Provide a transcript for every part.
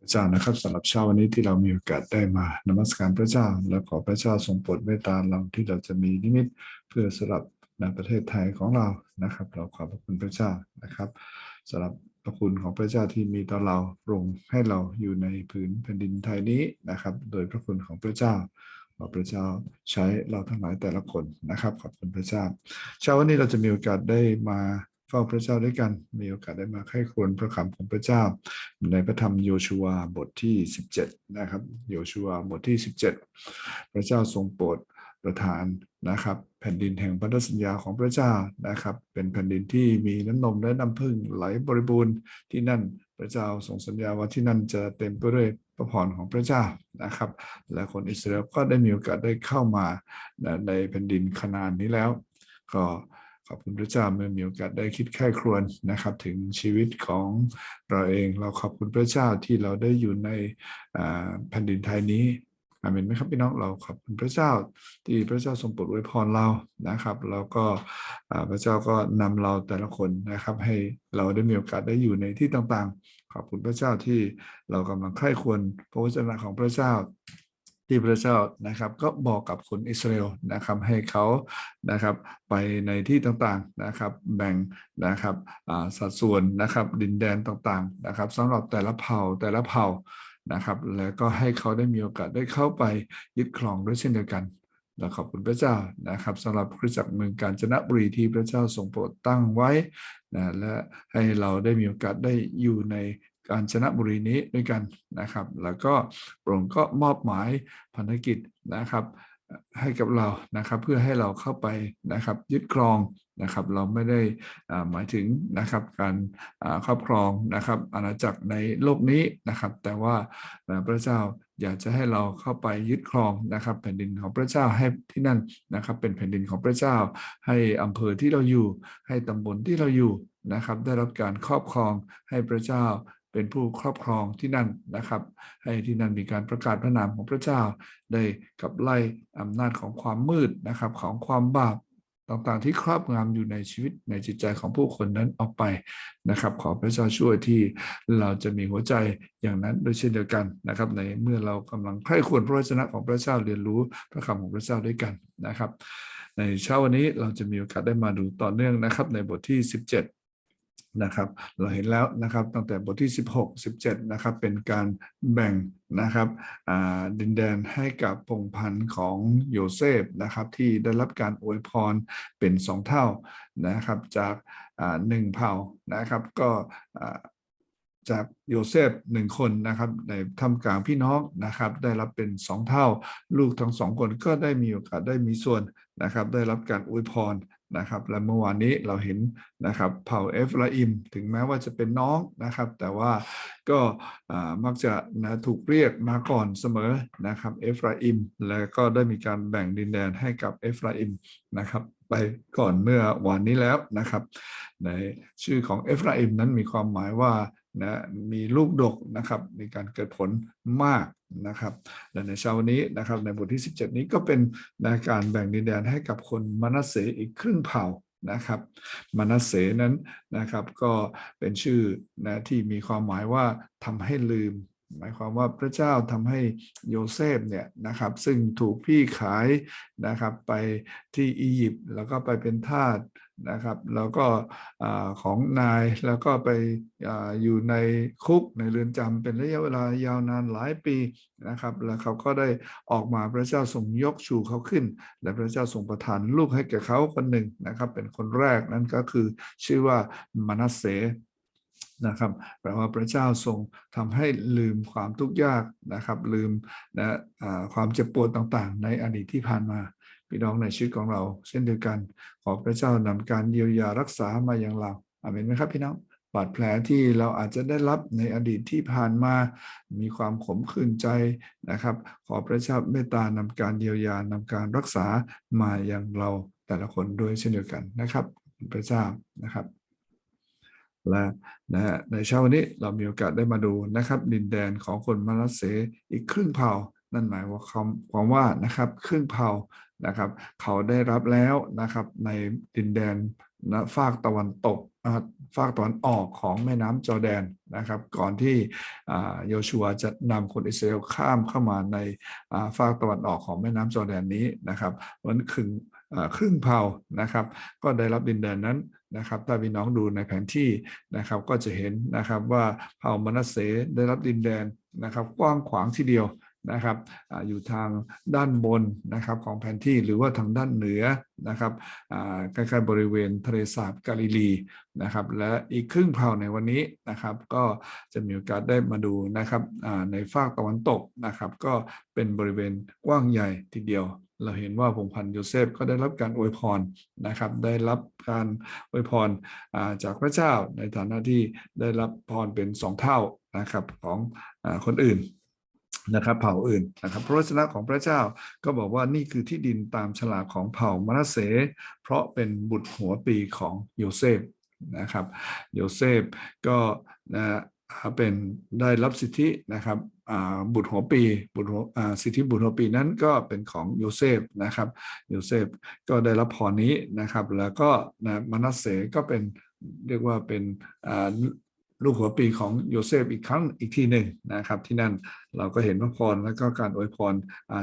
พระเจ้านะครับสำหรับเช้าวันนี้ที่เรามีโอกาสได้มานมัสการพระเจ้า และขอพระเจ้าทรงโปรดเมตตาเราที่เราจะมีนิมิตเพื่อสำหรับในประเทศไทยของเรานะครับ เราขอบพระคุณพระเจ้านะครับสำหรับพระคุณของพระเจ้าที่มีต่อเราปรงให้เราอยู่ในผืนแผ่นดินไทยนี้นะครับ โดยพระคุณของพระเจ้าขอพระเจ้าใช้เราทั้งหลายแต่ละคนนะครับขอบคุณพระเจ้าเช้าวันนี้เราจะมีโอกาสได้มา เฝ้าพระเจ้าด้วยกัน มีโอกาสได้มาไข้ควรพระคำของพระเจ้า ในพระธรรมโยชูวาบทที่ 17 นะครับ โยชูวาบทที่ 17 พระเจ้าทรงโปรดประทานนะครับ แผ่นดินแห่งพันธสัญญาของพระเจ้านะครับ เป็นแผ่นดินที่มีน้ำนมและน้ำพึ่งไหลบริบูรณ์ที่นั่นพระเจ้าทรงสัญญาว่าที่นั่นจะเต็มไปด้วยพระพรของพระเจ้านะครับ และคนอิสราเอลก็ได้มีโอกาสได้เข้ามาในแผ่นดินคานานนี้แล้ว ก็ ขอบคุณพระเจ้าเมื่อมีโอกาสได้คิดค่ครวญนะครับ ถึงชีวิตของเราเอง เราขอบคุณพระเจ้าที่เราได้อยู่ในแผ่นดินไทยนี้อาเมนไหมครับพี่น้องเราขอบคุณพระเจ้าที่พระเจ้าทรงโปรดอวยพรเรานะครับ แล้วก็พระเจ้าก็นำเราแต่ละคนนะครับ ให้เราได้มีโอกาสได้อยู่ในที่ต่างๆ ขอบคุณพระเจ้าที่เรากำลังใคร่ควรพระวจนะของพระเจ้า ที่พระเจ้านะครับก็บอกกับคนอิสราเอลนะครับให้เขานะครับไปในที่ต่างๆนะครับแบ่งนะครับสัดส่วนนะครับดินแดนต่างๆนะครับสำหรับแต่ละเผ่าแต่ละเผ่านะครับแล้วก็ให้เขาได้มีโอกาสได้เข้าไปยึดครองด้วยเช่นเดียวกันเราขอบคุณพระเจ้านะครับสำหรับคริสตจักรเมืองกาญจนบุรีที่พระเจ้าทรงโปรดตั้งไว้นะและให้เราได้มีโอกาสได้อยู่ใน กาญจนบุรีนี้ด้วยกันนะครับ แล้วก็พระองค์ก็มอบหมายพันธกิจนะครับให้กับเรานะครับเพื่อให้เราเข้าไปนะครับยึดครองนะครับ เราไม่ได้หมายถึงนะครับการครอบครองนะครับอาณาจักรในโลกนี้นะครับ แต่ว่าพระเจ้าอยากจะให้เราเข้าไปยึดครองนะครับ แผ่นดินของพระเจ้าให้ที่นั่นนะครับ เป็นแผ่นดินของพระเจ้า ให้อำเภอที่เราอยู่ ให้ตำบลที่เราอยู่นะครับ ได้รับการครอบครองให้พระเจ้า เป็นผู้ครอบครองที่นั่นนะครับ ให้ที่นั่นมีการประกาศพระนามของพระเจ้า ได้กับไล่อำนาจของความมืดนะครับของความบาปต่างๆที่ครอบงำอยู่ในชีวิตในจิตใจของผู้คนนั้นออกไปนะครับ ขอพระเจ้าช่วยที่เราจะมีหัวใจอย่างนั้นโดยเช่นเดียวกันนะครับ ในเมื่อเรากำลังใคร่ควรพระวจนะของพระเจ้าเรียนรู้พระคำของพระเจ้าด้วยกันนะครับ ในเช้าวันนี้เราจะมีโอกาสได้มาดูต่อเนื่องนะครับ ในบทที่ 17 นะครับเราเห็นแล้วนะครับตั้งแต่บทที่ 16 17นะครับเป็นการแบ่งนะครับดินแดนให้กับพงพันธ์ของโยเซฟนะครับที่ได้รับการอวยพรเป็นสองเท่านะครับจากหนึ่งเผ่านะครับก็จากโยเซฟหนึ่งคนนะครับในทำกลางพี่น้องนะครับได้รับเป็นสองเท่า ลูกทั้งสองคนก็ได้มีโอกาสได้มีส่วนนะครับได้รับการอวยพร นะครับ และเมื่อวานนี้เราเห็นนะครับเผ่าเอฟราอิม ถึงแม้ว่าจะเป็นน้องนะครับ แต่ว่าก็มักจะนะถูกเรียกมาก่อนเสมอนะครับเอฟราอิม แล้วก็ได้มีการแบ่งดินแดนให้กับเอฟราอิมนะครับไปก่อนเมื่อวานนี้แล้วนะครับ ในชื่อของเอฟราอิมนั้นมีความหมายว่า นะมีลูกดกนะครับมีการเกิดผลมากนะครับและในเช้าวันนี้นะครับในบทที่ 17 นี้ก็เป็นนะการแบ่งดินแดนให้กับคนมนัสเสอีกครึ่งเผ่านะครับมนัสเสนั้นนะครับก็เป็นชื่อนะที่มีความหมายว่าทำให้ลืม หมายความว่าพระเจ้าทำให้โยเซฟเนี่ยนะครับซึ่งถูกพี่ขายนะครับไปที่อียิปต์แล้วก็ไปเป็นทาสนะครับแล้วก็ของนายแล้วก็ไปออยู่ในคุกในเรือนจำเป็นระยะเวลายาวนานหลายปีนะครับ แล้วเขาก็ได้ออกมาพระเจ้าทรงยกชูเขาขึ้น และพระเจ้าทรงประทานลูกให้แก่เขาคนหนึ่งนะครับ เป็นคนแรกนั่นก็คือชื่อว่ามานัสเส นะครับแปลว่าพระเจ้าทรงทำให้ลืมความทุกข์ยากนะครับ ลืมนะความเจ็บปวดต่างๆ ในอดีตที่ผ่านมาพี่น้องในชีวิตของเรา เช่นเดียวกัน ขอพระเจ้านำการเยียวยารักษามาอย่างเราอาเมนไหมครับพี่น้องบาดแผลที่เราอาจจะได้รับในอดีตที่ผ่านมา มีความขมขื่นใจนะครับ ขอพระเจ้าเมตตานำการเยียวยานำการรักษามาอย่างเราแต่ละคนด้วยเช่นเดียวกันนะครับ พระเจ้านะครับ และนะในเช้าวันนี้เรามีโอกาสได้มาดูนะครับ ดินแดนของคนมาลาเสอีกครึ่งเผ่า นั่นหมายว่าความว่านะครับครึ่งเผ่านะครับ เขาได้รับแล้วนะครับในดินแดนนะฝากตะวันตกฝากตะวันออกของแม่น้ำจอแดนนะครับ ก่อนที่โยชัวจะนำคนอิสราเอลข้ามเข้ามาในอ่าฝากตะวันออกของแม่น้ำจอแดนนี้นะครับวันครึ่งอ่าครึ่งเผ่านะครับ ก็ได้รับดินแดนนั้น นะครับถ้าพี่น้องดูในแผนที่นะครับก็จะเห็นนะครับว่าเผ่ามนัสเสได้รับดินแดนนะครับกว้างขวางทีเดียวนะครับออยู่ทางด้านบนนะครับของแผนที่หรือว่าทางด้านเหนือนะครับใกล้ๆบริเวณทะเลสาบกาลิลีนะครับและอีกครึ่งเผ่าในวันนี้นะครับก็จะมีโอกาสได้มาดูนะครับในฝากตะวันตกนะครับก็เป็นบริเวณกว้างใหญ่ทีเดียว เราเห็นว่าพงพันธ์โยเซฟก็ได้รับการอวยพรนะครับ ได้รับการอวยพรจากพระเจ้าในฐานะที่ได้รับพรเป็นสองเท่านะครับของอคนอื่นนะครับเผ่าอื่นนะครับพระวจนะของพระเจ้าก็บอกว่านี่คือที่ดินตามฉลากของเผ่ามนัสเส เพราะเป็นบุตรหัวปีของโยเซฟนะครับโยเซฟก็นะเป็นได้รับสิทธินะครับ บุตรหัวปีบุตรหัวสิทธิบุตรหัวปีนั้นก็เป็นของโยเซฟนะครับโยเซฟก็ได้รับพรนี้นะครับ แล้วก็นะมนัสเสก็เป็นเรียกว่าเป็นลูกหัวปีของโยเซฟอีกครั้งอีกทีหนึ่งนะครับ ที่นั่นเราก็เห็นพระพรและก็การอวยพร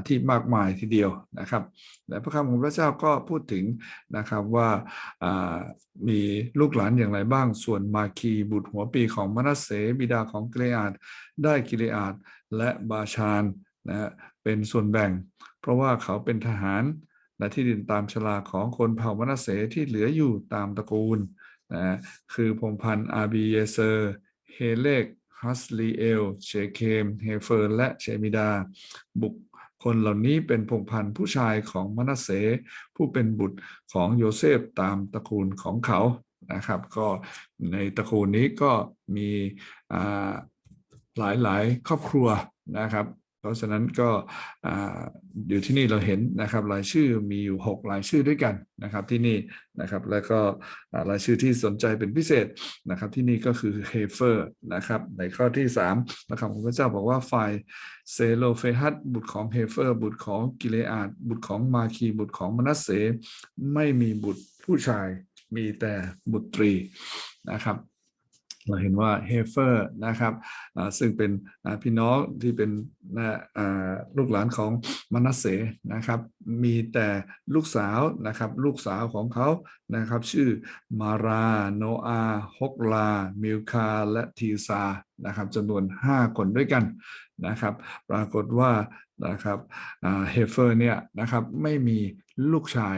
ที่มากมายทีเดียวนะครับและพระคำของพระเจ้าก็พูดถึงนะครับว่ามีลูกหลานอย่างไรบ้างส่วนมาคีบุตรหัวปีของมนัสเสบิดาของกิเลอาดได้กิเลอาด และบาชานนะฮะเป็นส่วนแบ่ง เพราะว่าเขาเป็นทหารและที่ดินตามชลาของคนเผ่ามนัสเสที่เหลืออยู่ตามตระกูลนะคือพงพันธ์อาบีเยเซอร์ เฮเลกฮัสลีเอลเชเคม เฮเฟอร์และเชมิดา บุคคลเหล่านี้เป็นพงพันธ์ผู้ชายของมนัสเส ผู้เป็นบุตรของโยเซฟตามตระกูลของเขานะครับ ก็ในตระกูลนี้ก็มีอ่า หลายหลายๆครอบครัวนะครับ เพราะฉะนั้นก็อยู่ที่นี่เราเห็นนะครับรายชื่อมีอยู่ 6 รายชื่อด้วยกันนะครับที่นี่นะครับแล้วก็อ่ารายชื่อที่สนใจเป็นพิเศษนะครับที่นี่ก็คือเฮเฟอร์นะครับในข้อที่3นะครับของพระเจ้าบอกว่าฝ่ายเซโลเฟฮัตบุตรของเฮเฟอร์ บุตรของกิเลอาดบุตรของมาคีบุตรของมนัสเสไม่มีบุตรผู้ชายมีแต่บุตรีนะครับ เราเห็นว่าเฮเฟอร์นะครับซึ่งเป็นพี่น้องที่เป็นลูกหลานของมนัสเสนะครับมีแต่ลูกสาวนะครับลูกสาวของเขานะครับชื่อมาราโนอาฮกลา มิลคา และทีซานะครับจำนวน 5 คนด้วยกันนะครับ ปรากฏว่านะครับเฮเฟอร์เนี่ยนะครับไม่มีลูกชาย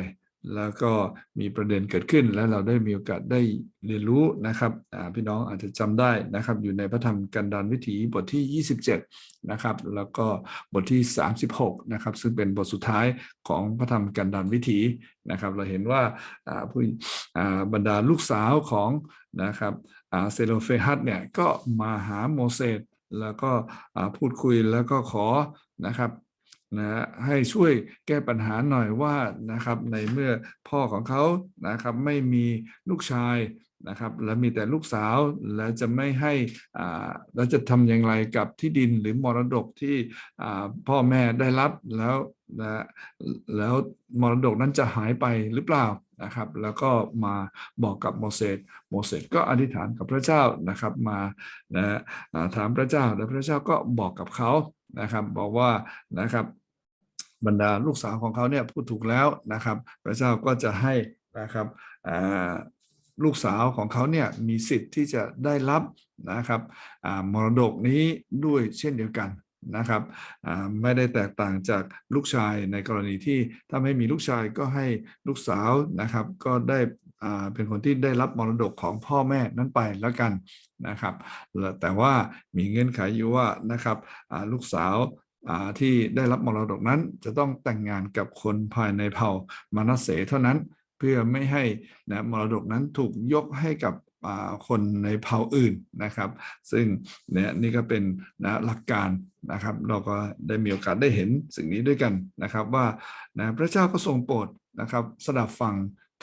แล้วก็มีประเด็นเกิดขึ้นและเราได้มีโอกาสได้เรียนรู้นะครับพี่น้องอาจจะจำได้นะครับ อยู่ในพระธรรมกันดารวิถีบทที่ 27 นะครับ แล้วก็บทที่ 36 นะครับ ซึ่งเป็นบทสุดท้ายของพระธรรมกันดารวิถีนะครับ เราเห็นว่าผู้บรรดาลูกสาวของนะครับเซโลเฟฮัตเนี่ยก็มาหาโมเสสแล้วก็พูดคุยแล้วก็ขอนะครับ นะให้ช่วยแก้ปัญหาหน่อยว่านะครับในเมื่อพ่อของเขานะครับไม่มีลูกชายนะครับและมีแต่ลูกสาวและจะไม่ให้อ่าแล้วจะทำอย่างไรกับที่ดินหรือมรดกที่อ่าพ่อแม่ได้รับแล้วนะแล้วมรดกนั้นจะหายไปหรือเปล่านะครับ แล้วก็มาบอกกับโมเสสโมเสสก็อธิษฐานกับพระเจ้านะครับมานะถามพระเจ้าแล้วพระเจ้าก็บอกกับเขานะครับบอกว่านะครับ บรรดาลูกสาวของเขาเนี่ยพูดถูกแล้วนะครับ พระเจ้าก็จะให้นะครับลูกสาวของเขาเนี่ยมีสิทธิ์ที่จะได้รับนะครับมรดกนี้ด้วยเช่นเดียวกันนะครับไม่ได้แตกต่างจากลูกชายในกรณีที่ถ้าไม่มีลูกชายก็ให้ลูกสาวนะครับ ก็ได้เป็นคนที่ได้รับมรดกของพ่อแม่นั้นไปแล้วกันนะครับ แต่ว่ามีเงื่อนไขอยู่ว่านะครับลูกสาว ที่ได้รับมรดกนั้นจะต้องแต่งงานกับคนภายในเผ่ามานัสเสเท่านั้น เพื่อไม่ให้นะมรดกนั้นถูกยกให้กับคนในเผ่าอื่นนะครับ ซึ่งเนี่ยนี่ก็เป็นนะหลักการนะครับ เราก็ได้มีโอกาสได้เห็นสิ่งนี้ด้วยกันนะครับว่านะพระเจ้าก็ทรงโปรดนะครับสดับฟัง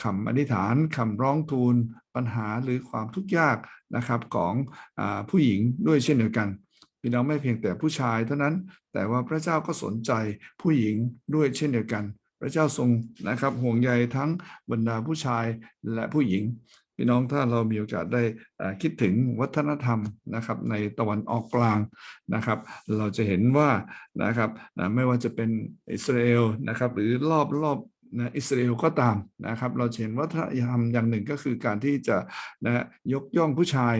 คำอธิษฐานคำร้องทูลปัญหาหรือความทุกข์ยากนะครับของอผู้หญิงด้วยเช่นเดียวกัน พี่น้องไม่เพียงแต่ผู้ชายเท่านั้น แต่ว่าพระเจ้าก็สนใจผู้หญิงด้วยเช่นเดียวกัน พระเจ้าทรงนะครับห่วงใยทั้งบรรดาผู้ชายและผู้หญิงพี่น้องถ้าเรามีโอกาสได้คิดถึงวัฒนธรรมนะครับในตะวันออกกลางนะครับ เราจะเห็นว่านะครับไม่ว่าจะเป็นอิสราเอลนะครับหรือรอบรอบ นะอิสราเอลก็ตามนะครับ เราเห็นวัฒนธรรมอย่างหนึ่งก็คือการที่จะนะยกย่องผู้ชาย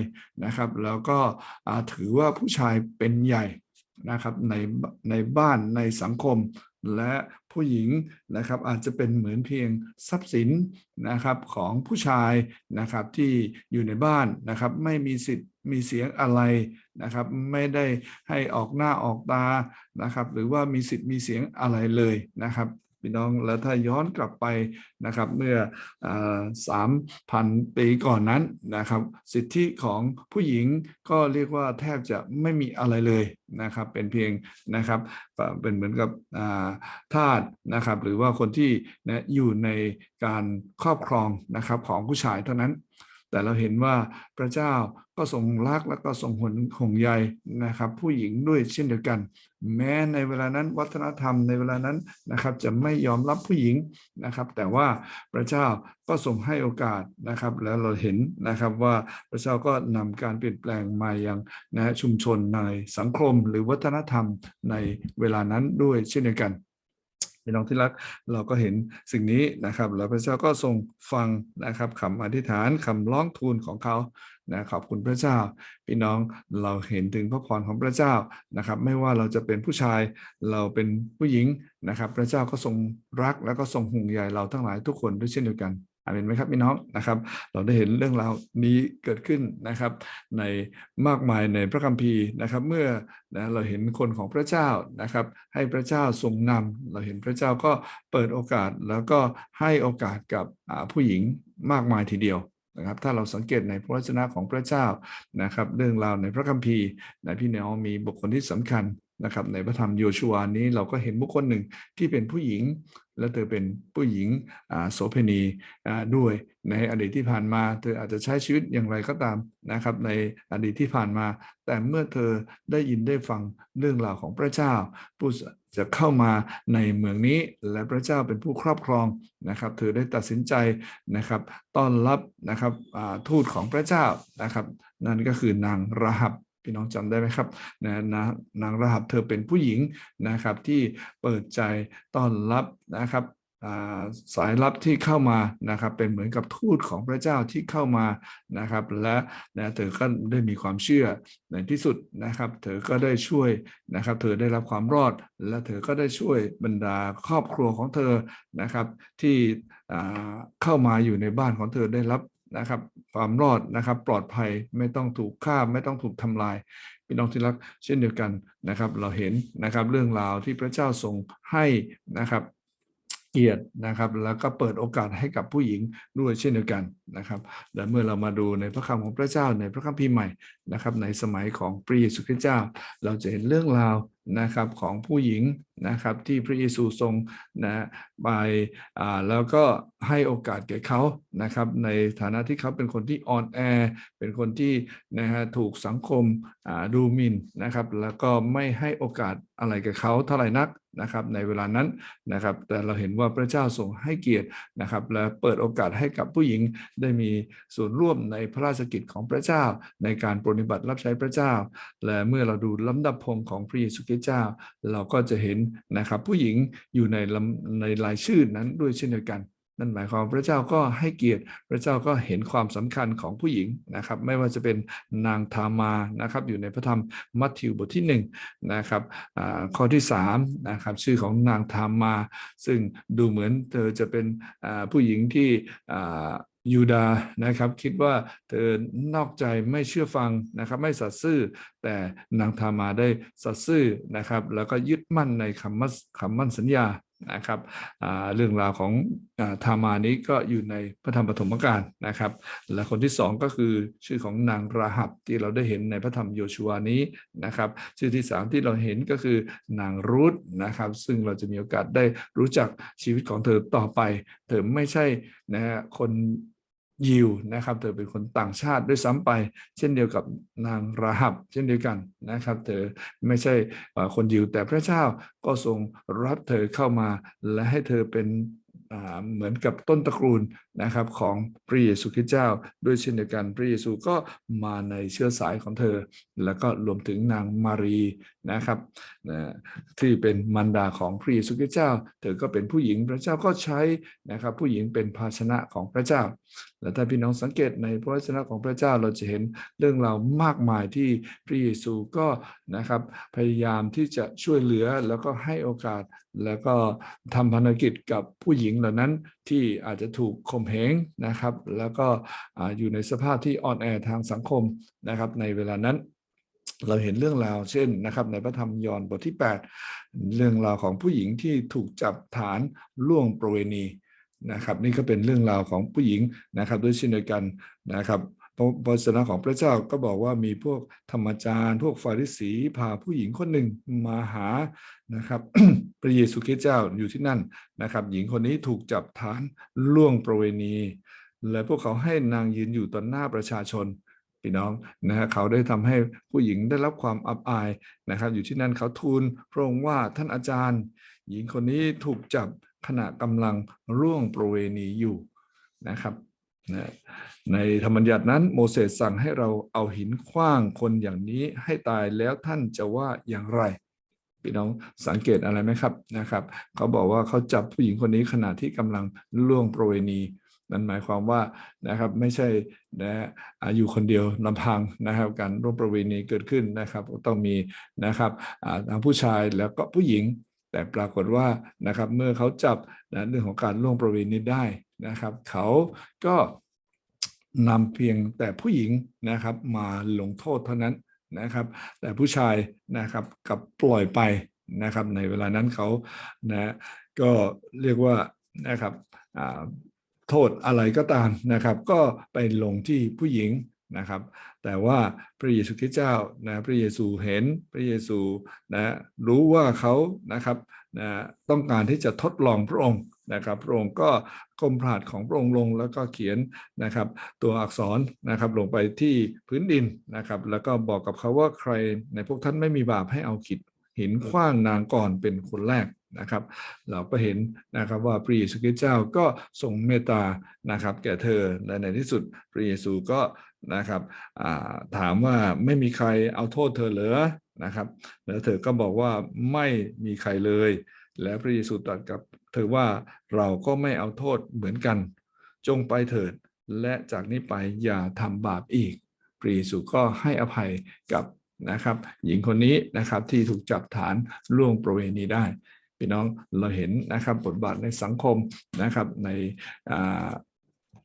นะครับ แล้วก็ถือว่าผู้ชายเป็นใหญ่นะครับในในบ้านในสังคมและผู้หญิงนะครับอาจจะเป็นเหมือนเพียงทรัพย์สินนะครับของผู้ชายนะครับที่อยู่ในบ้านนะครับไม่มีสิทธิ์มีเสียงอะไรนะครับไม่ได้ให้ออกหน้าออกตานะครับหรือว่ามีสิทธิ์มีเสียงอะไรเลยนะครับ พี่น้องแล้วถ้าย้อนกลับไปนะครับเมื่อสามพันปีก่อนนั้นนะครับ สิทธิของผู้หญิงก็เรียกว่าแทบจะไม่มีอะไรเลยนะครับเป็นเพียงนะครับเป็นเหมือนกับาทาสนะครับหรือว่าคนที่นะอยู่ในการครอบครองนะครับของผู้ชายเท่านั้น แต่เราเห็นว่าพระเจ้าก็ทรงรักและก็ทรงห่วงห่วงใยนะครับ ผู้หญิงด้วยเช่นเดียวกัน แม้ในเวลานั้นวัฒนธรรมในเวลานั้นนะครับ จะไม่ยอมรับผู้หญิงนะครับ แต่ว่าพระเจ้าก็ทรงให้โอกาสนะครับ แล้วเราเห็นนะครับว่าพระเจ้าก็นำการเปลี่ยนแปลงมายังนะชุมชนในสังคมหรือวัฒนธรรมในเวลานั้นด้วยเช่นเดียวกัน พี่น้องที่รักเราก็เห็นสิ่งนี้นะครับแล้วพระเจ้าก็ทรงฟังนะครับคำอธิษฐานคำร้องทูลของเขานะขอบคุณพระเจ้า พี่น้องเราเห็นถึงพระพรของพระเจ้านะครับ ไม่ว่าเราจะเป็นผู้ชายเราเป็นผู้หญิงนะครับ พระเจ้าก็ทรงรักแล้วก็ทรงห่วงใยเราทั้งหลายทุกคนด้วยเช่นเดียวกัน เมนไหมครับพี่น้องนะครับ เราได้เห็นเรื่องราวนี้เกิดขึ้นนะครับ ในมากมายในพระคัมภีร์นะครับ เมื่อนะเราเห็นคนของพระเจ้านะครับ ให้พระเจ้าทรงนำเราเห็นพระเจ้าก็เปิดโอกาสแล้วก็ให้โอกาสกับผู้หญิงมากมายทีเดียวนะครับถ้าเราสังเกตในพระวจนะของพระเจ้านะครับ เรื่องราวในพระคัมภีร์นะพี่น้องมีบุคคลที่สำคัญ นะครับในพระธรรมโยชัวนี้เราก็เห็นบุคคลหนึ่งที่เป็นผู้หญิง และเธอเป็นผู้หญิงโสเภณีด้วยในอดีตที่ผ่านมา เธออาจจะใช้ชีวิตอย่างไรก็ตามนะครับ ในอดีตที่ผ่านมา แต่เมื่อเธอได้ยินได้ฟังเรื่องราวของพระเจ้าผู้จะเข้ามาในเมืองนี้และพระเจ้าเป็นผู้ครอบครองนะครับ เธอได้ตัดสินใจนะครับ ต้อนรับนะครับทูตของพระเจ้านะครับ นั่นก็คือนางราหับ พี่น้องจำได้ไหมครับนะนะนางราหับเธอเป็นผู้หญิงนะครับที่เปิดใจต้อนรับนะครับสายลับที่เข้ามานะครับเป็นเหมือนกับทูตของพระเจ้าที่เข้ามานะครับและนะเธอก็ได้มีความเชื่อในที่สุดนะครับ เธอก็ได้ช่วยนะครับ เธอได้รับความรอด และเธอก็ได้ช่วยบรรดาครอบครัวของเธอนะครับที่เข้ามาอยู่ในบ้านของเธอได้รับ นะครับ ความรอดนะครับ ปลอดภัยไม่ต้องถูกฆ่าไม่ต้องถูกทำลายพี่น้องที่รักเช่นเดียวกันนะครับ เราเห็นนะครับเรื่องราวที่พระเจ้าทรงให้นะครับเกียรตินะครับแล้วก็เปิดโอกาสให้กับผู้หญิงด้วยเช่นเดียวกันนะครับและเมื่อเรามาดูในพระคำของพระเจ้าในพระคัมภีร์ใหม่นะครับในสมัยของพระเยซูคริสต์เจ้า เราจะเห็นเรื่องราว นะครับของผู้หญิงนะครับที่พระเยซูทรงนะไปอ่าแล้วก็ให้โอกาสแก่เขานะครับในฐานะที่เขาเป็นคนที่อ่อนแอเป็นคนที่นะฮะถูกสังคมอ่าดูหมิ่นนะครับแล้วก็ไม่ให้โอกาสอะไรกับเขาเท่าไหร่นักนะครับในเวลานั้นนะครับแต่เราเห็นว่าพระเจ้าทรงให้เกียรตินะครับและเปิดโอกาสให้กับผู้หญิงได้มีส่วนร่วมในพระราชกิจของพระเจ้า ในการปฏิบัติรับใช้พระเจ้า และเมื่อเราดูลำดับพงของพระเยซูคริสเจ้า เราก็จะเห็นนะครับผู้หญิงอยู่ในลำในรายชื่อนั้นด้วยเช่นเดียวกันนั่นหมายความพระเจ้าก็ให้เกียรติพระเจ้าก็เห็นความสำคัญของผู้หญิงนะครับ ไม่ว่าจะเป็นนางทามานะครับ อยู่ในพระธรรมมัทธิวบทที่หนึ่งนะครับข้อที่สามนะครับชื่อของนางทามา ซึ่งดูเหมือนเธอจะเป็นผู้หญิงที่ ยูดาห์นะครับคิดว่าเธอนอกใจไม่เชื่อฟังนะครับไม่สัตย์ซื่อ แต่นางทามาได้สัตย์ซื่อนะครับแล้วก็ยึดมั่นในคำมั่นคำมั่นสัญญานะครับเรื่องราวของอาทามานี้ก็อยู่ในพระธรรมปฐมกาลนะครับ และคนที่สองก็คือชื่อของนางราหับที่เราได้เห็นในพระธรรมโยชัวนี้นะครับ ชื่อที่สามที่เราเห็นก็คือนางรูธนะครับ ซึ่งเราจะมีโอกาสได้รู้จักชีวิตของเธอต่อไป เธอไม่ใช่นะฮะคน ยิวนะครับเธอเป็นคนต่างชาติด้วยซ้ำไป เช่นเดียวกับนางราหับ เช่นเดียวกันนะครับเธอไม่ใช่คนยิวแต่พระเจ้าก็ทรงรับเธอเข้ามาและให้เธอเป็นเหมือนกับต้นตระกูลนะครับของพระเยซูคริสต์เจ้า ด้วยเช่นเดียวกันพระเยซูก็มาในเชื้อสายของเธอ แล้วก็รวมถึงนางมารีนะครับนะที่เป็นมารดาของพระเยซูคริสต์เจ้า เธอก็เป็นผู้หญิงพระเจ้าก็ใช้นะครับผู้หญิงเป็นภาชนะของพระเจ้าและถ้าพี่น้องสังเกตในพระวจนะของพระเจ้าเราจะเห็นเรื่องราวมากมายที่พระเยซูก็นะครับพยายามที่จะช่วยเหลือแล้วก็ให้โอกาสแล้วก็ทำภารกิจกับผู้หญิงเหล่านั้นที่อาจจะถูกข่มเหงนะครับ แล้วก็อ่าอยู่ในสภาพที่อ่อนแอทางสังคมนะครับในเวลานั้นเราเห็นเรื่องราวเช่นนะครับในพระธรรมยอห์นบทที่ 8 เรื่องราวของผู้หญิงที่ถูกจับฐานล่วงประเวณี นะครับ นี่ก็เป็นเรื่องราวของผู้หญิงนะครับด้วยเช่นเดียวกันนะครับพระพระวจนะของพระเจ้าก็บอกว่ามีพวกธรรมจารย์ พวกฟาริสีพาผู้หญิงคนหนึ่งมาหานะครับ พระเยซูคริสต์เจ้าอยู่ที่นั่นนะครับ หญิงคนนี้ถูกจับฐานล่วงประเวณี และพวกเขาให้นางยืนอยู่ต่อหน้าประชาชนพี่น้องนะฮะเขาได้ทำให้ผู้หญิงได้รับความอับอายนะครับ อยู่ที่นั่นเขาทูลพระองค์ว่าท่านอาจารย์ หญิงคนนี้ถูกจับขณะกำลังร่วงประเวณีอยู่นะครับนะในธรรมบัญญัตินั้นโมเสสสั่งให้เราเอาหินขว้างคนอย่างนี้ให้ตายแล้วท่านจะว่าอย่างไรพี่น้องสังเกตอะไรไหมครับนะครับ เขาบอกว่าเขาจับผู้หญิงคนนี้ขณะที่กำลังล่วงประเวณีนั่นหมายความว่านะครับไม่ใช่นะอยู่คนเดียวลำพังนะครับการร่วมประเวณีเกิดขึ้นนะครับ ต้องมีนะครับทั้งผู้ชายแล้วก็ผู้หญิง แต่ปรากฏว่านะครับเมื่อเขาจับนะเรื่องของการล่วงประเวณีได้นะครับ เขาก็นำเพียงแต่ผู้หญิงนะครับมาลงโทษเท่านั้นนะครับ แต่ผู้ชายนะครับกับปล่อยไปนะครับ ในเวลานั้นเขานะก็เรียกว่านะครับโทษอะไรก็ตามนะครับ ก็ไปลงที่ผู้หญิง นะครับ แต่ว่าพระเยซูคริสต์เจ้านะพระเยซูเห็นพระเยซูนะรู้ว่าเขานะครับนะต้องการที่จะทดลองพระองค์นะครับพระองค์ก็ก้มพระหัตถ์ของพระองค์ลงแล้วก็เขียนนะครับตัวอักษรนะครับลงไปที่พื้นดินนะครับแล้วก็บอกกับเขาว่าใครในพวกท่านไม่มีบาปให้เอาขิดหินขว้างนางก่อนเป็นคนแรก นะครับ เราก็เห็นนะครับว่าพระเยซูคริสต์เจ้าก็ทรงเมตตานะครับ แก่เธอและในที่สุดพระเยซูก็นะครับถามว่าไม่มีใครเอาโทษเธอเหรอนะครับแล้วเธอก็บอกว่าไม่มีใครเลย และพระเยซูตรัสกับเธอว่าเราก็ไม่เอาโทษเหมือนกัน จงไปเถิด และจากนี้ไปอย่าทำบาปอีกพระเยซูก็ให้อภัยกับนะครับ หญิงคนนี้นะครับที่ถูกจับฐานล่วงประเวณีได้ พี่น้องเราเห็นนะครับบทบาทในสังคมนะครับใน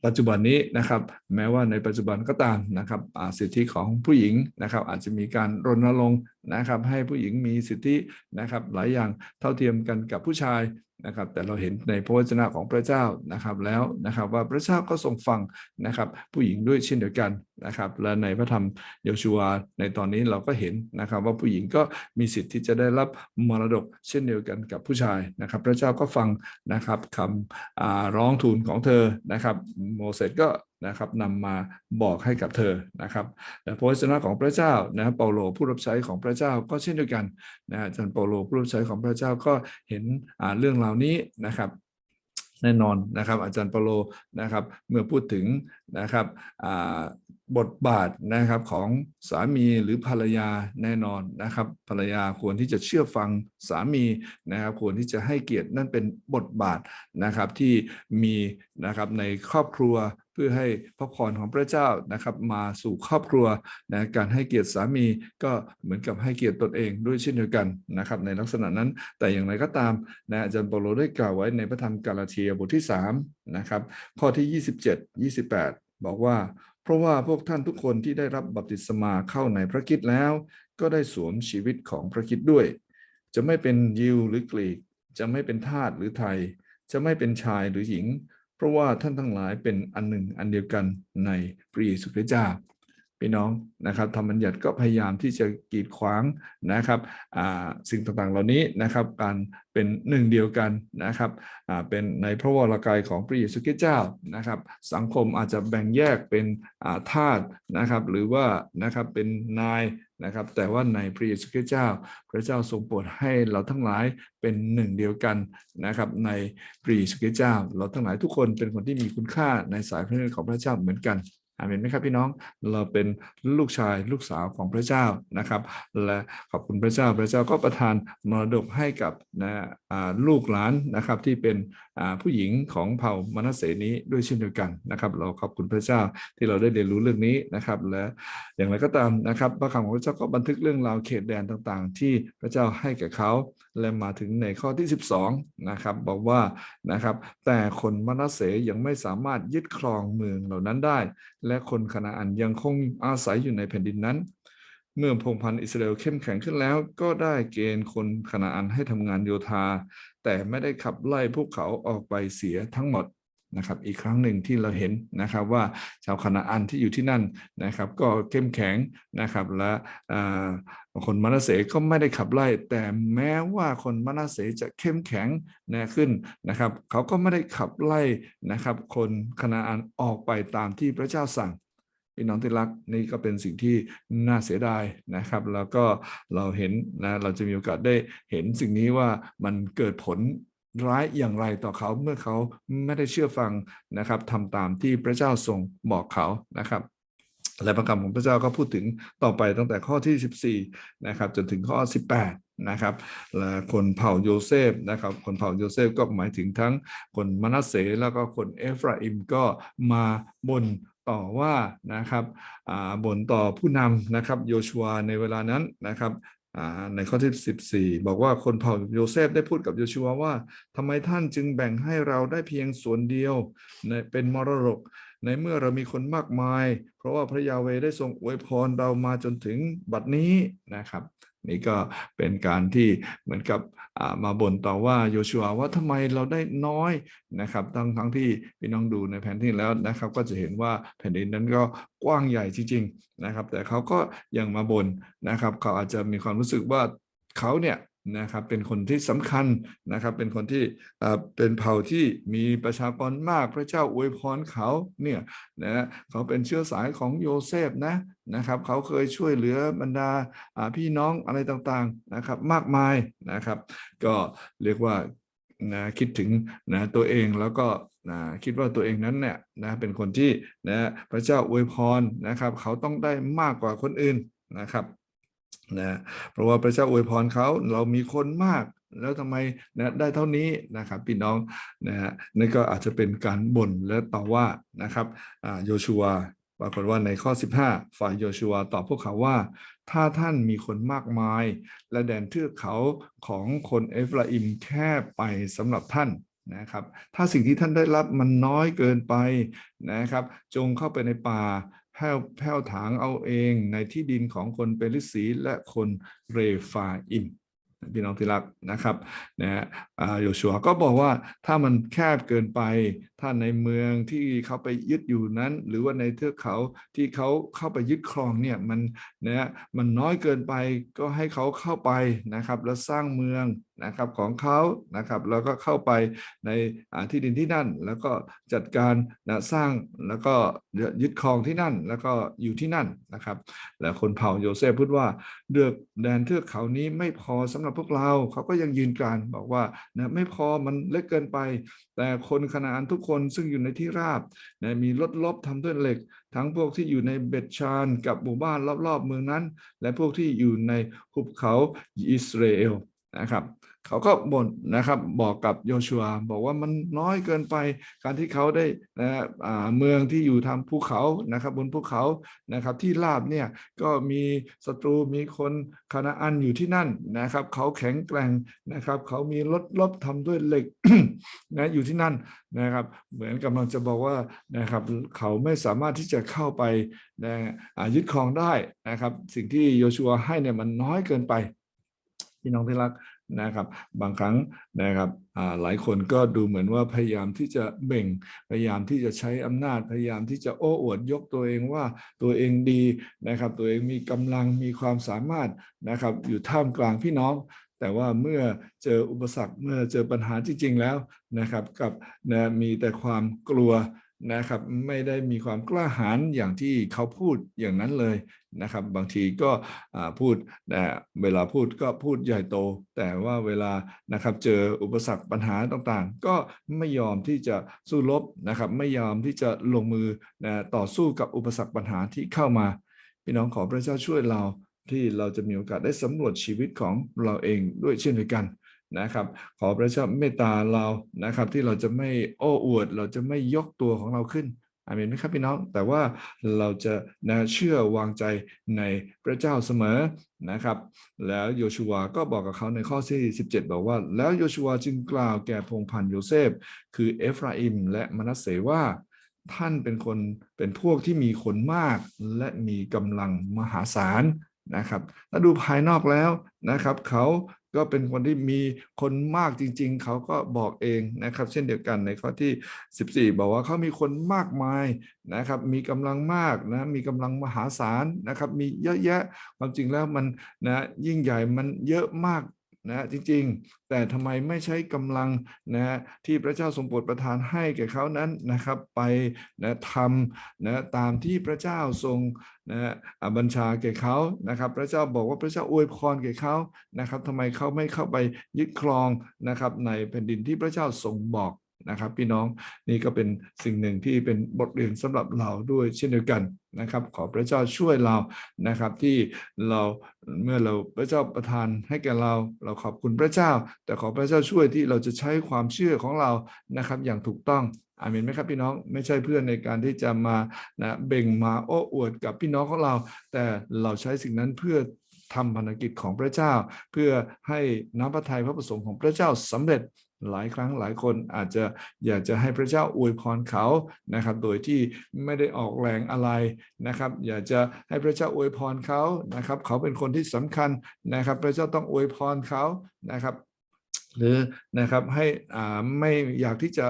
ปัจจุบันนี้นะครับแม้ว่าในปัจจุบันก็ตามนะครับสิทธิของผู้หญิงนะครับอาจจะมีการรณรงค์นะครับให้ผู้หญิงมีสิทธินะครับหลายอย่างเท่าเทียมกันกับผู้ชาย นะครับแต่เราเห็นในพระวจนะของพระเจ้านะครับแล้วนะครับว่าพระเจ้าก็ทรงฟังนะครับผู้หญิงด้วยเช่นเดียวกันนะครับและในพระธรรมโยชูวาในตอนนี้เราก็เห็นนะครับว่าผู้หญิงก็มีสิทธิ์ที่จะได้รับมรดกเช่นเดียวกันกับผู้ชายนะครับ พระเจ้าก็ฟังนะครับคำร้องทูลของเธอนะครับโมเสสก็ นะครับนำมาบอกให้กับเธอนะครับและพระวจนะของพระเจ้านะครับเปาโลผู้รับใช้ของพระเจ้าก็เช่นเดียวกันนะอาจารย์เปาโลผู้รับใช้ของพระเจ้าก็เห็นอ่าเรื่องรานี้นะครับแน่นอนนะครับอาจารย์เปาโลนะครับเมื่อพูดถึงนะครับอ่าบทบาทนะครับของสามีหรือภรรยาแน่นอนนะครับภรรยาควรที่จะเชื่อฟังสามีนะครับควรที่จะให้เกียรตินั่นเป็นบทบาทนะครับที่มีนะครับในครอบครัว เพื่อให้พระพรของพระเจ้านะครับมาสู่ครอบครัวนะการให้เกียรติสามีก็เหมือนกับให้เกียรติตนเองด้วยเช่นเดียวกันนะครับในลักษณะนั้นแต่อย่างไรก็ตามนะอาจารย์เปโลได้กล่าวไว้ในพระธรรมกาลาเทียบทที่3นะครับข้อที่ 27 28 บอกว่า เพราะว่าพวกท่านทุกคนที่ได้รับบัพติศมาเข้าในพระคิดแล้ว ก็ได้สวมชีวิตของพระคิดด้วย จะไม่เป็นยิวหรือกรีก จะไม่เป็นทาสหรือไทย จะไม่เป็นชายหรือหญิง ราะว่าท่านทั้งหลายเป็นอันหนึ่งอันเดียวกันในพระเยซูคริสต์เจ้าพี่น้องนะครับธรรมบัญญัติก็พยายามที่จะกีดขวางนะครับสิ่งต่างๆเหล่านี้นะครับการเป็นหนึ่งเดียวกันนะครับเป็นในพระวรากายของพระเยซูคริสต์เจ้านะครับ สังคมอาจจะแบ่งแยกเป็นอ่าทาสนะครับ หรือว่านะครับเป็นนาย นะครับ แต่ว่าในพระเยซูคริสต์เจ้า พระเจ้าทรงโปรดให้เราทั้งหลายเป็นหนึ่งเดียวกันนะครับ ในพระเยซูคริสต์เจ้า เราทั้งหลายทุกคนเป็นคนที่มีคุณค่าในสายพระเนตรของพระเจ้าเหมือนกัน เมนไหมครับพี่น้องเราเป็นลูกชายลูกสาวของพระเจ้านะครับ และขอบคุณพระเจ้าพระเจ้าก็ประทานมรดกให้กับนะลูกหลานนะครับที่เป็นผู้หญิงของเผ่ามนัสเสนี้ด้วยเช่นเดียวกันนะครับ เราขอบคุณพระเจ้าที่เราได้เรียนรู้เรื่องนี้นะครับ และอย่างไรก็ตามนะครับพระคำของพระเจ้าก็บันทึกเรื่องราวเขตแดนต่างๆ ที่พระเจ้าให้แก่เขาและมาถึงในข้อที่ 12นะครับบอกว่านะครับแต่คนมนัสเสยังไม่สามารถยึดครองเมืองเหล่านั้นได้และคนคณาอันยังคงอาศัยอยู่ในแผ่นดินนั้น เมื่อพงพันธ์อิสราเอลเข้มแข็งขึ้นแล้ว ก็ได้เกณฑ์คนคณาอันให้ทำงานโยธา แต่ไม่ได้ขับไล่พวกเขาออกไปเสียทั้งหมด นะครับอีกครั้งหนึ่งที่เราเห็นนะครับว่าชาวคณาอันที่อยู่ที่นั่นนะครับ ก็เข้มแข็งนะครับและคนมนาเสก็ไม่ได้ขับไล่ แต่แม้ว่าคนมนาเสจะเข้มแข็งนะขึ้นนะครับ เขาก็ไม่ได้ขับไล่นะครับ คนคณาอันออกไปตามที่พระเจ้าสั่งพี่น้องที่รักนี่ก็เป็นสิ่งที่น่าเสียดายนะครับ แล้วก็เราเห็นนะเราจะมีโอกาสได้เห็นสิ่งนี้ว่ามันเกิดผล ร้ายอย่างไรต่อเขาเมื่อเขาไม่ได้เชื่อฟังนะครับทำตามที่พระเจ้าทรงบอกเขานะครับและพระคำของพระเจ้าก็พูดถึงต่อไปตั้งแต่ข้อที่ 14นะครับจนถึงข้อ 18นะครับและคนเผ่าโยเซฟนะครับคนเผ่าโยเซฟก็หมายถึงทั้งคนมนัสเสแล้วก็คนเอฟราอิมก็มาบ่นต่อว่านะครับบ่นต่อผู้นำนะครับโยชัวในเวลานั้นนะครับ ในข้อที่ 14 บอกว่าคนเผ่าโยเซฟได้พูดกับโยชัวว่าทำไมท่านจึงแบ่งให้เราได้เพียงส่วนเดียวในเป็นมรดก ในเมื่อเรามีคนมากมาย เพราะว่าพระยาเวได้ทรงอวยพรเรามาจนถึงบัดนี้นะครับ นี่ก็เป็นการที่เหมือนกับมาบ่นต่อว่าโยชัวว่าทำไมเราได้น้อยนะครับทั้งทั้งที่พี่น้องดูในแผนที่แล้วนะครับ ก็จะเห็นว่าแผ่นดินนั้นก็กว้างใหญ่จริง ๆ นะครับ แต่เขาก็ยังมาบ่นนะครับ เขาอาจจะมีความรู้สึกว่าเขาเนี่ย นะครับเป็นคนที่สำคัญนะครับเป็นคนที่เป็นเผ่าที่มีประชากรมากพระเจ้าอวยพรเขาเนี่ยนะเขาเป็นเชื้อสายของโยเซฟนะนะครับเขาเคยช่วยเหลือบรรดาพี่น้องอะไรต่างๆนะครับมากมายนะครับ ก็เรียกว่านะคิดถึงนะตัวเองแล้วก็นะคิดว่าตัวเองนั้นเนี่ยนะเป็นคนที่นะพระเจ้าอวยพรนะครับ เขาต้องได้มากกว่าคนอื่นนะครับ นะเพราะว่าพระเจ้าอวยพรเขาเรามีคนมาก แล้วทำไมนะได้เท่านี้นะครับพี่น้องนะฮะนั่นก็อาจจะเป็นการบ่นและต่อว่านะครับโยชัวปรากฏว่าในข้อ 15 ฝ่ายโยชัวตอบพวกเขาว่า ถ้าท่านมีคนมากมาย และแดนเทือกเขาของคนเอฟราอิมแคบไปสำหรับท่านนะครับถ้าสิ่งที่ท่านได้รับมันน้อยเกินไปนะครับ จงเข้าไปในป่า แผ้วแผ้วถางเอาเองในที่ดินของคนเปริสีและคนเรฟาอิมพี่น้องที่รักนะครับนะฮะอ่าโยชัวก็บอกว่าถ้ามันแคบเกินไป ถ้าในเมืองที่เขาไปยึดอยู่นั้น หรือว่าในเทือกเขาที่เขาเข้าไปยึดครองเนี่ยมันนะฮะมันน้อยเกินไปก็ให้เขาเข้าไปนะครับ แล้วสร้างเมืองนะครับของเขานะครับแล้วก็เข้าไปในที่ดินที่นั่น แล้วก็จัดการนะสร้างแล้วก็ยึดครองที่นั่น แล้วก็อยู่ที่นั่นนะครับ และคนเผ่าโยเซฟพูดว่าเดือกแดนเทือกเขานี้ไม่พอสำหรับพวกเราเขาก็ยังยืนการบอกว่านะไม่พอมันเล็กเกินไป แต่คนคณาอันทุกคนซึ่งอยู่ในที่ราบนะมีรถลบทำด้วยเหล็ก ทั้งพวกที่อยู่ในเบตชานกับหมู่บ้านรอบๆเมืองนั้น และพวกที่อยู่ในหุบเขาอิสราเอลนะครับ เขาก็บ่นนะครับบอกกับโยชัวบอกว่ามันน้อยเกินไปการที่เขาได้นะเมืองที่อยู่ทางภูเขานะครับบนภูเขานะครับที่ราบเนี่ยก็มีศัตรูมีคนคานาอันอยู่ที่นั่นนะครับเขาแข็งแกร่งนะครับเขามีรถลบทำด้วยเหล็กนะอยู่ที่นั่นนะครับเหมือนกำลังจะบอกว่านะครับเขาไม่สามารถที่จะเข้าไปนะยึดครองได้นะครับสิ่งที่โยชัวให้เนี่ยมันน้อยเกินไปพี่น้องที่รัก นะครับ บางครั้งนะครับหลายคนก็ดูเหมือนว่าพยายามที่จะเบ่ง พยายามที่จะใช้อำนาจ พยายามที่จะโอ้อวดยกตัวเองว่าตัวเองดีนะครับ ตัวเองมีกำลังมีความสามารถนะครับ อยู่ท่ามกลางพี่น้องแต่ว่าเมื่อเจออุปสรรคเมื่อเจอปัญหาจริงๆแล้วนะครับกับนะมีแต่ความกลัว นะครับไม่ได้มีความกล้าหาญอย่างที่เขาพูดอย่างนั้นเลยนะครับบางทีก็พูดนะเวลาพูดก็พูดใหญ่โต แต่ว่าเวลานะครับเจออุปสรรคปัญหาต่างๆ ก็ไม่ยอมที่จะสู้รบนะครับไม่ยอมที่จะลงมือนะต่อสู้กับอุปสรรคปัญหาที่เข้ามา พี่น้องขอพระเจ้าช่วยเราที่เราจะมีโอกาสได้สำรวจชีวิตของเราเองด้วยเช่นเดียวกัน นะครับ ขอพระเจ้าเมตตาเรานะครับ ที่เราจะไม่โอ้อวด เราจะไม่ยกตัวของเราขึ้นอาเมนไหมครับพี่น้อง แต่ว่าเราจะนะเชื่อวางใจในพระเจ้าเสมอนะครับ แล้วโยชูวาก็บอกกับเขาในข้อที่17 บอกว่า แล้วโยชูวาจึงกล่าวแก่พงพันโยเซฟ คือเอฟราอิม และมนัสเสว่าท่านเป็นคนเป็นพวกที่มีคนมาก และมีกำลังมหาศาลนะครับถ้าดูภายนอกแล้วนะครับ เขา ก็เป็นคนที่มีคนมากจริง ๆ เขาก็บอกเองนะครับ เช่นเดียวกันในข้อที่ 14 บอกว่าเขามีคนมากมายนะครับ มีกำลังมากนะมีกำลังมหาศาลนะครับ มีเยอะแยะความจริงแล้วมันนะยิ่งใหญ่มันเยอะมาก นะจริงๆ แต่ทำไมไม่ใช้กำลังนะที่พระเจ้าทรงโปรดประทานให้แก่เขานั้นนะครับไปนะทำนะตามที่พระเจ้าทรงนะบัญชาแก่เขานะครับ พระเจ้าบอกว่าพระเจ้าอวยพรแก่เขานะครับทำไมเขาไม่เข้าไปยึดครองนะครับในแผ่นดินที่พระเจ้าทรงบอก นะครับ พี่น้องนี่ก็เป็นสิ่งหนึ่งที่เป็นบทเรียนสำหรับเราด้วยเช่นเดียวกันนะครับ ขอพระเจ้าช่วยเรานะครับ ที่เราเมื่อเราพระเจ้าประทานให้แก่เรา เราขอบคุณพระเจ้า แต่ขอพระเจ้าช่วยที่เราจะใช้ความเชื่อของเรานะครับ อย่างถูกต้องอาเมนไหมครับพี่น้องไม่ใช่เพื่อนในการที่จะมานะเบ่งมาโอ้อวดกับพี่น้องของเรา แต่เราใช้สิ่งนั้นเพื่อทำภารกิจของพระเจ้า เพื่อให้น้ำพระทัยพระประสงค์ของพระเจ้าสำเร็จ หลายครั้งหลายคนอาจจะอยากจะให้พระเจ้าอวยพรเขานะครับ โดยที่ไม่ได้ออกแรงอะไรนะครับ อยากจะให้พระเจ้าอวยพรเขานะครับ เขาเป็นคนที่สำคัญนะครับ พระเจ้าต้องอวยพรเขานะครับหรือนะครับให้อ่าไม่อยากที่จะ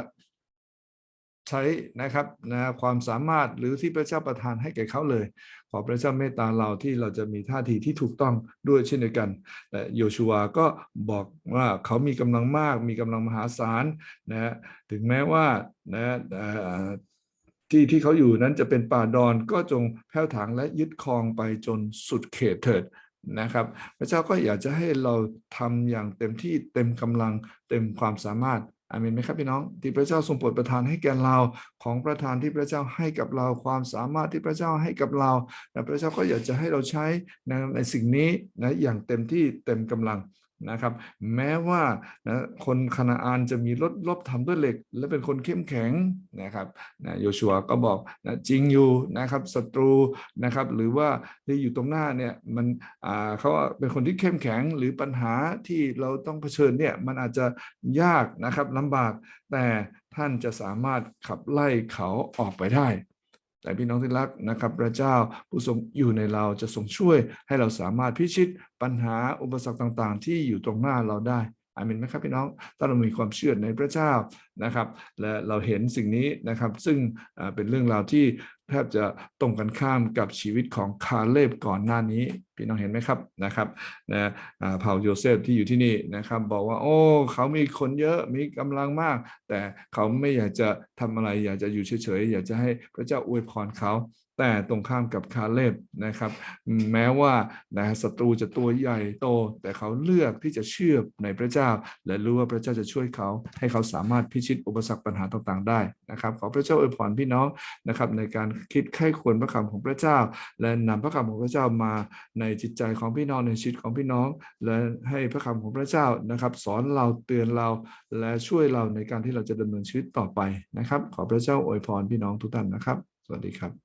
ช้นะครับนะความสามารถหรือที่พระเจ้าประทานให้แก่เขาเลย ขอพระเจ้าเมตตาเราที่เราจะมีท่าทีที่ถูกต้องด้วยเช่นเดียวกันแต่โยชูวาก็บอกว่าเขามีกำลังมาก มีกำลังมหาศาลนะถึงแม้ว่านะที่ที่เขาอยู่นั้นจะเป็นป่าดอนก็จงแผ้วถางและยึดครองไปจนสุดเขตเถิดนะครับพระเจ้าก็อยากจะให้เราทำอย่างเต็มที่เต็มกำลังเต็มความสามารถ อาเมนไหมครับพี่น้องที่พระเจ้าทรงโปรดประทานให้แก่เราของประทานที่พระเจ้าให้กับเราความสามารถที่พระเจ้าให้กับเราและพระเจ้าก็อยากจะให้เราใช้ในสิ่งนี้นะอย่างเต็มที่เต็มกำลัง นะครับแม้ว่านะคนคณาอานจะมีรถลบทำด้วยเหล็ก และเป็นคนเข้มแข็งนะครับนะโยชัวก็บอกนะจริงอยู่นะครับศัตรูนะครับหรือว่าที่อยู่ตรงหน้าเนี่ยมันอ่าเขาเป็นคนที่เข้มแข็งหรือปัญหาที่เราต้องเผชิญเนี่ยมันอาจจะยากนะครับลำบากแต่ท่านจะสามารถขับไล่เขาออกไปได้ แต่พี่น้องที่รักนะครับ พระเจ้าผู้ทรงอยู่ในเราจะทรงช่วยให้เราสามารถพิชิตปัญหาอุปสรรคต่าง ๆ ที่อยู่ตรงหน้าเราได้ อาเมนไหมครับพี่น้องถ้าเรามีความเชื่อในพระเจ้านะครับ และเราเห็นสิ่งนี้นะครับ ซึ่งเป็นเรื่องราวที่แทบจะตรงกันข้ามกับชีวิตของคาเลบก่อนหน้านี้ พี่น้องเห็นไหมครับนะครับนะอ่าเผ่าโยเซฟที่อยู่ที่นี่นะครับ บอกว่า โอ้เขามีคนเยอะมีกำลังมาก แต่เขาไม่อยากจะทำอะไร อยากจะอยู่เฉยๆอยากจะให้พระเจ้าอวยพรเขาแต่ตรงข้ามกับคาเลบนะครับ แม้ว่านะศัตรูจะตัวใหญ่โต แต่เขาเลือกที่จะเชื่อในพระเจ้า และรู้ว่าพระเจ้าจะช่วยเขา ให้เขาสามารถพิชิตอุปสรรคปัญหาต่างๆ ได้นะครับขอพระเจ้าอวยพรพี่น้องนะครับ ในการคิดไข้ควรพระคำของพระเจ้า และนำพระคำของพระเจ้ามาในจิตใจของพี่น้องในชีวิตของพี่น้อง และให้พระคำของพระเจ้านะครับ สอนเราเตือนเราและช่วยเราในการที่เราจะดำเนินชีวิตต่อไปนะครับ ขอพระเจ้าอวยพรพี่น้องทุกท่านนะครับ สวัสดีครับ